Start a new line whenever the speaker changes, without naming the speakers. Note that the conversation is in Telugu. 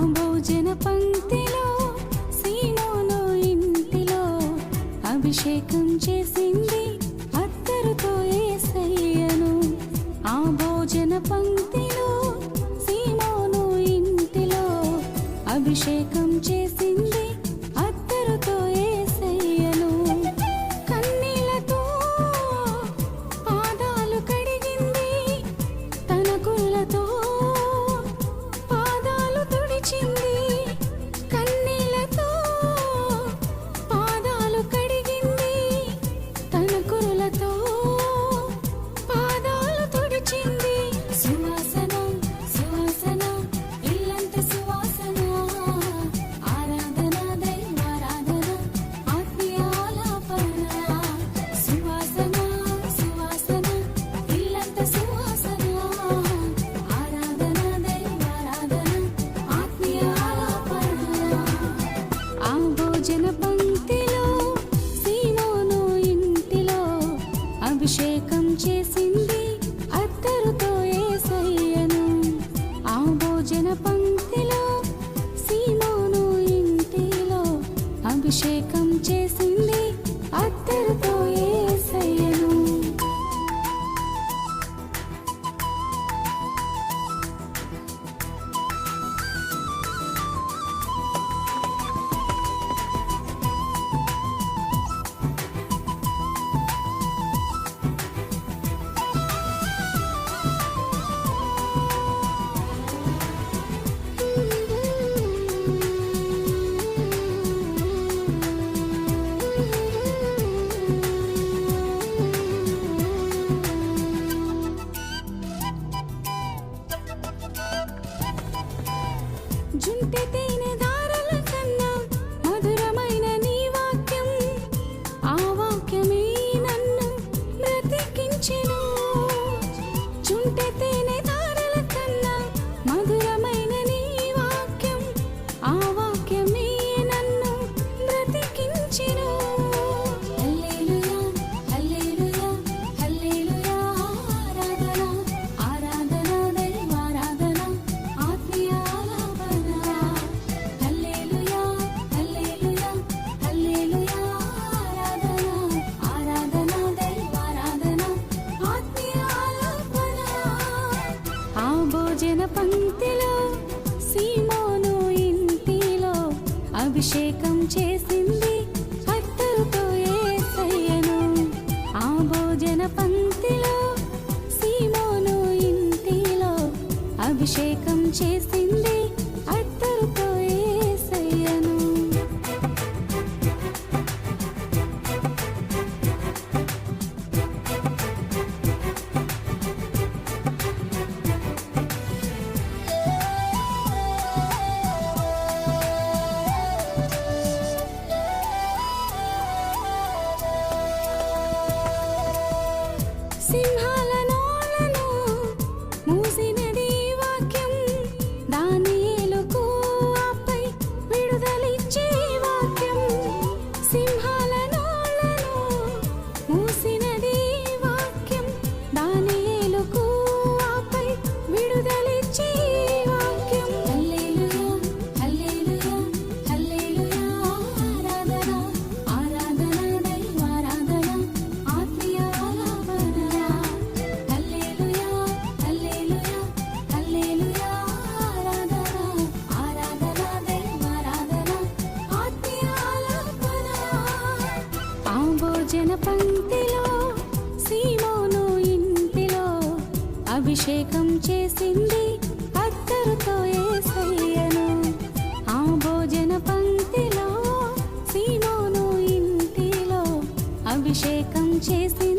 భోజన పంక్తిలో సీమోలో ఇంటిలో అభిషేకం చేసింది అత్తరుతో ఏసయ్యను. ఆంబోజన పంక్తిలో సీమోను ఇంటిలో అభిషేకం అభిషేకం చేసింది. ঘন্টেতে అభిషేకం చేసింది అత్తరుతో ఏసయ్యను. ఆ భోజన పంక్తిలో సీమోను ఇంటిలో అభిషేకం చేసింది పైన పంక్తిలో సీమోను ఇంటిలో అభిషేకం చేసింది అత్తరుతో ఏసయ్యను. ఆ భోజన పంక్తిలో సీమోను ఇంటిలో అభిషేకం చేసింది